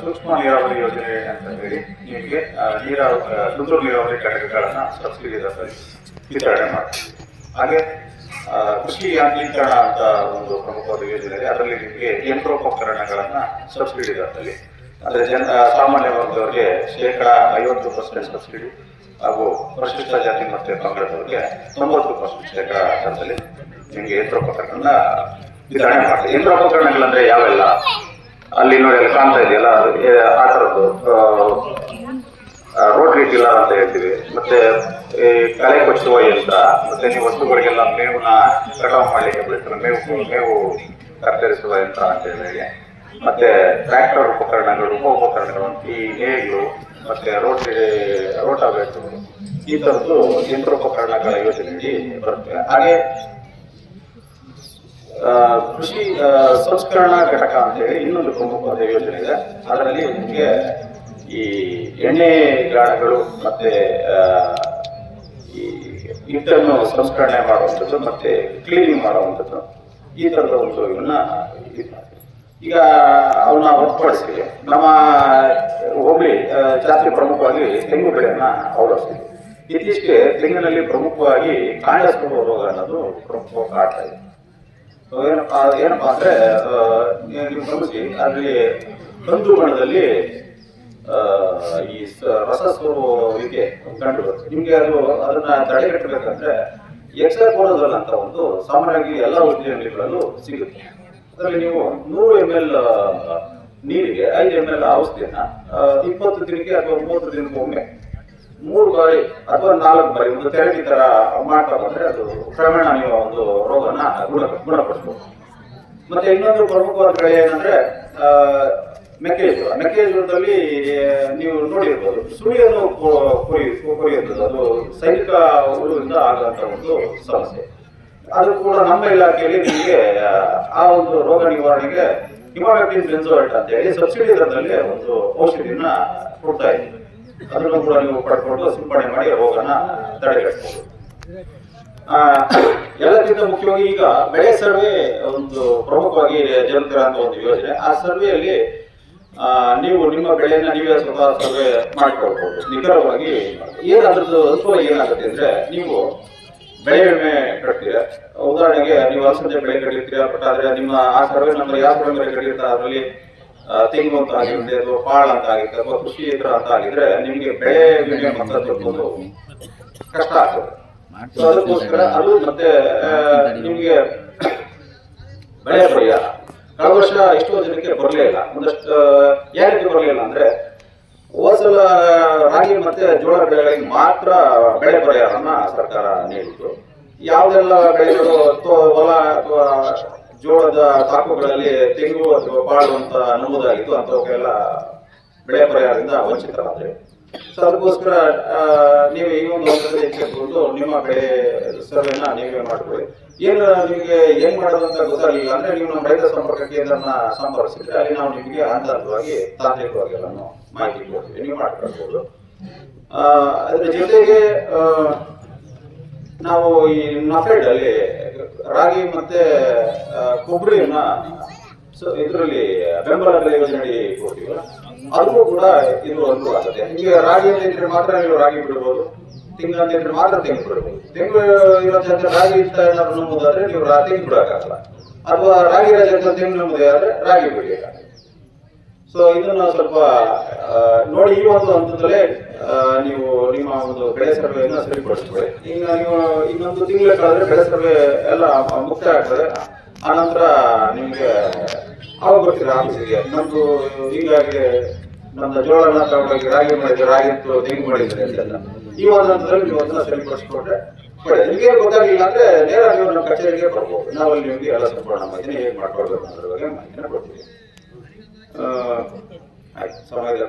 ಸೂಕ್ಷ್ಮ ನೀರಾವರಿ ಯೋಜನೆ ಅಂತ ಹೇಳಿ ನಿಮಗೆ ನೀರಾವರಿ ತುಂತುರು ನೀರಾವರಿ ಘಟಕಗಳನ್ನ ಸಬ್ಸಿಡಿ ವಿತರಣೆ ಮಾಡ್ತೀವಿ. ಹಾಗೆ ಕೃಷಿ ಯಾಂತ್ರೀಕರಣ ಅಂತ ಒಂದು ಪ್ರಮುಖವಾದ ಯೋಜನೆ ಇದೆ. ಅದರಲ್ಲಿ ನಿಮಗೆ ಯಂತ್ರೋಪಕರಣಗಳನ್ನ ಸಬ್ಸಿಡಿ ದರದಲ್ಲಿ ಅಂದ್ರೆ ಜನ ಸಾಮಾನ್ಯ ವರ್ಗದವರಿಗೆ ಶೇಕಡ ಐವತ್ತು ಪರ್ಸೆಂಟ್ ಸಬ್ಸಿಡಿ ಹಾಗೂ ಪರಿಶಿಷ್ಟ ಜಾತಿ ಮತ್ತೆ ಪಂಗಡದವರಿಗೆ ತೊಂಬತ್ತು ಪರ್ಸೆಂಟ್ ಶೇಕಡ ದರದಲ್ಲಿ ನಿಮಗೆ ಯಂತ್ರೋಪಕರಣ ವಿತರಣೆ ಮಾಡ್ತೀವಿ. ಯಂತ್ರೋಪಕರಣಗಳಂದ್ರೆ ಯಾವೆಲ್ಲ? ಅಲ್ಲಿ ನೋಡಿ ಅಲ್ಲಿ ಕಾಣ್ತಾ ಇದೆಯಲ್ಲ ಆ ಥರದ್ದು ರೋಟ್ರಿ ಟಿಲ್ಲರ್ ಅಂತ ಹೇಳ್ತೀವಿ. ಮತ್ತೆ, ಈ ಕಳೆ ಕೊಚ್ಚುವ ಯಂತ್ರ, ಮತ್ತೆ ನೀವು ವಸ್ತುಗಳಿಗೆಲ್ಲ ಮೇವನ್ನ ಕಟಾವು ಮಾಡಲಿಕ್ಕೆ ಬಳಸ್ತಾರೆ ಮೇವು ಮೇವು ಕತ್ತರಿಸುವ ಯಂತ್ರ ಅಂತ ಹೇಳಿ ಮತ್ತೆ ಟ್ರ್ಯಾಕ್ಟರ್ ಉಪಕರಣಗಳು, ಉಪ ಉಪಕರಣಗಳು, ಈ ನೇಗ್ಲು ಮತ್ತೆ ರೋಟ್ರಿ ರೋಟಾವೇಟರ್ ಈ ಥರದ್ದು ಯಂತ್ರೋಪಕರಣಗಳ ಯೋಜನೆಯಲ್ಲಿ ಬರುತ್ತೆ. ಹಾಗೆ ಕೃಷಿ ಸಂಸ್ಕರಣಾ ಘಟಕ ಅಂತ ಹೇಳಿ ಇನ್ನೊಂದು ಪ್ರಮುಖವಾದ ಯೋಜನೆ ಇದೆ ಅದರಲ್ಲಿ ನಿಮಗೆ ಈ ಎಣ್ಣೆ ಗಾಣಗಳು ಮತ್ತೆ ಈ ಹಿಟ್ಟನ್ನು ಸಂಸ್ಕರಣೆ ಮಾಡುವಂಥದ್ದು ಮತ್ತೆ ಕ್ಲೀನಿಂಗ್ ಮಾಡುವಂಥದ್ದು ಈ ಥರದ ಒಂದು ಇವನ್ನ ಈಗ ಅವನ್ನ ಹೊರತುಪಡಿಸಿ ನಮ್ಮ ಆ, ಜಾಸ್ತಿ ಪ್ರಮುಖವಾಗಿ ತೆಂಗು ಬೆಳೆಯನ್ನ ಅವಲಂಬಿಸ್ತೀವಿ ಇತ್ತೀಚೆಗೆ ತೆಂಗಿನಲ್ಲಿ ಪ್ರಮುಖವಾಗಿ ಕಾಂಡ ರೋಗ ಅನ್ನೋದು ಪ್ರಮುಖವಾಗಿ ಕಾಡ್ತಾ ಇದೆ. ಏನಪ್ಪಾ ಏನಪ್ಪಾ ಅಂದ್ರೆ ನೀವು ಗಮನಿಸಿ ಅಲ್ಲಿ ಕಂದು ಬಣ್ಣದಲ್ಲಿ ಆ, ಈ ರಸ ಸ್ವರೂಪಕ್ಕೆ ಕಂಡು ಬರುತ್ತೆ ನಿಮ್ಗೆ ಅದು ಅದನ್ನ ತಡೆಗಟ್ಟಬೇಕಂದ್ರೆ ಎಕ್ಸ್ಟ್ರಾ ಅಂತ ಒಂದು ಸಾಮಾನ್ಯವಾಗಿ ಎಲ್ಲ ಉದ್ಯಮಿಗಳಲ್ಲೂ ಸಿಗುತ್ತೆ. ಅದರಲ್ಲಿ ನೀವು ನೂರು ಎಂ ಎಲ್ ನೀರಿಗೆ ಐದು ಎಂ ಎಲ್ ಔಷಧಿಯನ್ನ ಇಪ್ಪತ್ತು ದಿನಕ್ಕೆ ಅಥವಾ ಮೂವತ್ತು ದಿನಕ್ಕೆ ಒಮ್ಮೆ ಮೂರು ಬಾರಿ ಅಥವಾ ನಾಲ್ಕು ಬಾರಿ ಒಂದು ತೆರಳಿ ತರ ಮಾಡ್ತಾ ಬಂದ್ರೆ ಅದು ಕ್ರಮೇಣ ನೀವು ಒಂದು ರೋಗನ ಗುಣ ಗುಣಪಡಿಸ್ಬೋದು. ಮತ್ತೆ ಇನ್ನೊಂದು ಪ್ರಮುಖವಾದ ಬೆಳೆ ಏನಂದ್ರೆ ಮೆಕ್ಕೆಜೋಳ. ಮೆಕ್ಕೆಜೋಳದಲ್ಲಿ ನೀವು ನೋಡಿರ್ಬೋದು ಸುಳಿಯನ್ನು ಕೊ- ಕೊಯ್ಯು ಕೊಯ್ಯುತ್ತದೆ ಅದು ಸೈನಿಕ ಹುಳುವಿಂದ ಆಗುವಂತ ಒಂದು ಸಮಸ್ಯೆ. ಅದು ಕೂಡ ನಮ್ಮ ಇಲಾಖೆಯಲ್ಲಿ ನಿಮಗೆ ಆ, ಒಂದು ರೋಗ ನಿವಾರಣೆಗೆ ಬೆಂಜೋಯೇಟ್ ಅಂತ ಹೇಳಿ ಸಬ್ಸಿಡಿ ದರದಲ್ಲಿ ಒಂದು ಔಷಧಿಯನ್ನ ಕೊಡ್ತಾ ಇದ್ದೀವಿ. ಅದನ್ನು ನೀವು ಪಡ್ಕೊಂಡು ಸಿಂಪಡಣೆ ಮಾಡಿ ರೋಗನ ತಡೆಗಟ್ಟಬಹುದು ಆ, ಎಲ್ಲಕ್ಕಿಂತ ಮುಖ್ಯವಾಗಿ ಈಗ ಬೆಳೆ ಸರ್ವೆ ಒಂದು ಪ್ರಮುಖವಾಗಿ ಜನಕರ ಅಂತ ಒಂದು ಯೋಜನೆ. ಆ ಸರ್ವೆಯಲ್ಲಿ ನೀವು ನಿಮ್ಮ ಬೆಳೆಯನ್ನ ನೀವೇ ಸ್ವಲ್ಪ ಸರ್ವೆ ಮಾಡ್ಕೊಳ್ಬಹುದು ನಿಖರವಾಗಿ ಏನ್ ಅದ್ರದ್ದು ಏನಾಗುತ್ತೆ ಅಂದ್ರೆ ನೀವು ಬೆಳೆ ವಿಮೆ ಕಟ್ತೀರ. ಉದಾಹರಣೆಗೆ ನೀವು ಅಲಸಂದೆ ಬೆಳೆ ಕಟ್ಟಿರ್ತೀರ ಬಟ್ ಆದ್ರೆ ನಿಮ್ಮ ಆ ಸರ್ವೆ ನಂಬರ್ ಯಾವ ಸರ್ವೆ ಮೇಲೆ ಕಟ್ಟಿರ್ತಾರೆ ಅದರಲ್ಲಿ ತೆಂಗು ಅಂತ ಆಗಿರುತ್ತೆ ಅಥವಾ ಪಾಳ ಅಂತ ಆಗಿರುತ್ತೆ ಅಥವಾ ಕೃಷಿ ಯಂತ್ರ ಅಂತ ಆಗಿದ್ರೆ ನಿಮಗೆ ಬೆಳೆ ವಿಮೆ ಮಾತ್ರ ಕಷ್ಟ ಆಗ್ತದೆ. ಅದಕ್ಕೋಸ್ಕರ ಅದು ಮತ್ತೆ ನಿಮ್ಗೆ ಬೆಳೆ ಪರಿಹಾರ ಕಳೆದ ವರ್ಷ ಎಷ್ಟೋ ಜನಕ್ಕೆ ಬರಲೇ ಇಲ್ಲ. ಒಂದಷ್ಟು ಯಾರಿಗೆ ಬರಲಿಲ್ಲ ಅಂದ್ರೆ ಹೋದ್ಸಲ ರಾಗಿ ಮತ್ತೆ ಜೋಳ ಬೆಳೆಗಳಿಗೆ ಮಾತ್ರ ಬೆಳೆ ಪರಿಹಾರನ ಸರ್ಕಾರ ನೀಡಿತು ಯಾವ್ದೆಲ್ಲ ಬೆಳೆಗಳು ಅಥವಾ ಹೊಲ ಅಥವಾ ಜೋಳದ ತಾಕುಗಳಲ್ಲಿ ತೆಂಗು ಅಥವಾ ಬಾಳು ಅಂತ ಅಂತವಕ್ಕೆಲ್ಲ ಬೆಳೆ ಪರಿಹಾರದಿಂದ ವಂಚಿತರಾದ್ರೆ. ಸೊ ಅದಕ್ಕೋಸ್ಕರ ನೀವು ಈ ಒಂದು ಹಂತದಲ್ಲಿ ಎಚ್ಚೆತ್ತುಕೊಂಡು ನಿಮ್ಮ ಬೆಳೆ ಸರ್ವೆನ ನೀವೇ ಮಾಡ್ಕೊಳ್ಳಿ. ಏನು, ನಿಮಗೆ ಏನ್ ಮಾಡೋದು ಅಂತ ಗೊತ್ತಾಗಲಿಲ್ಲ. ಅಂದ್ರೆ ನೀವು ನಮ್ಮ ರೈತ ಸಂಪರ್ಕ ಕೇಂದ್ರನ ಸಂಪರ್ಕಿಸಿದ್ರೆ ಅಲ್ಲಿ ನಾವು ನಿಮಗೆ ಹಂತ ತಾಂತ್ರಿಕವಾಗಿ ಎಲ್ಲಾನು ಮಾಹಿತಿ ಕೊಡ್ತೀವಿ. ನೀವು ಮಾಡ್ಕೊಳ್ಬಹುದು ಅದ್ರ ಜೊತೆಗೆ ನಾವು ಈ ನಫೆಡ್ ಅಲ್ಲಿ ರಾಗಿ ಮತ್ತೆ ಕೊಬ್ಬರಿಯನ್ನ, ಸೊ ಇದರಲ್ಲಿ, ಬೆಂಬಲ ಬೆಲೆ ಯೋಜನೆ ಕೊಡ್ತೀವಲ್ಲ ಕೂಡ ಇದು ಅನುಕೂಲ ಆಗುತ್ತೆ ಈಗ ರಾಗಿ ಅಂತ ಇದ್ರೆ ಮಾತ್ರ ನೀವು ರಾಗಿ ಬಿಡಬಹುದು ತಿಂಗಳ ಅಂತ ಇದ್ರೆ ಮಾತ್ರ ತೆಂಗು ಬಿಡಬಹುದು ತೆಂಗು ಇರೋದ್ರಿಂದ ರಾಗಿ ಇಷ್ಟ ಏನಾದ್ರು ನಂಬುದಾದ್ರೆ ನೀವು ತೆಂಗು ಬಿಡಕ್ಕಾಗಲ್ಲ. ಅಥವಾ ರಾಗಿ ರಜೆ ಅಂತ ತೆಂಗು ನಂಬುದೇ ಆದ್ರೆ ರಾಗಿ ಬಿಡ್ಬೇಕಾಗುತ್ತೆ. ಸೊ ಇದನ್ನ ಸ್ವಲ್ಪ ನೋಡಿ ಈ ಒಂದು ಹಂತದಲ್ಲೇ ನೀವು ನಿಮ್ಮ ಒಂದು ಬೆಳೆ ಸರ್ವೆಯನ್ನು ಸರಿಪಡಿಸ್ಕೊಳ್ಳಿ. ಈಗ ನೀವು ಇನ್ನೊಂದು ತಿಂಗಳ ಕಳೆದ್ರೆ ಬೆಳೆ ಸರ್ವೆ ಎಲ್ಲ ಮುಕ್ತ ಆಗ್ತದೆ. ಆನಂತರ ನಿಮಗೆ ಅವಾಗ ಬರ್ತೀರಾ ಆಫೀಸಿಗೆ ನಮ್ದು ಹೀಗಾಗಿ ನಮ್ಮ ಜೋಳನ ತಗೊಂಡೋಗಿ ರಾಗಿ ಮಾಡಿದ್ರೆ ರಾಗಿ ಅಂತೂ ತೆಂಗು ಮಾಡಿದ್ರೆ ಅಂತೆಲ್ಲ ಈ ಒಂದು ಹಂತದಲ್ಲಿ ನೀವು ಅದನ್ನ ಸರಿಪಡಿಸ್ಕೊಂಡ್ರೆ ನಿಮಗೆ ಗೊತ್ತಾಗಲಿಲ್ಲ ಅಂದ್ರೆ ನೇರ ನೀವು ನಮ್ಮ ಕಚೇರಿಗೆ ಬರ್ಬೋದು. ನಾವಲ್ಲಿ ನಿಮಗೆ ಎಲ್ಲ ಸಂಪೂರ್ಣ ಮಾಹಿತಿ ಹೇಗೆ ಮಾಡ್ಕೊಳ್ಬೇಕು ಅಂತ ಬಗ್ಗೆ ಮಾಹಿತಿನ ಕೊಡ್ತೀವಿ. ಸಮಯ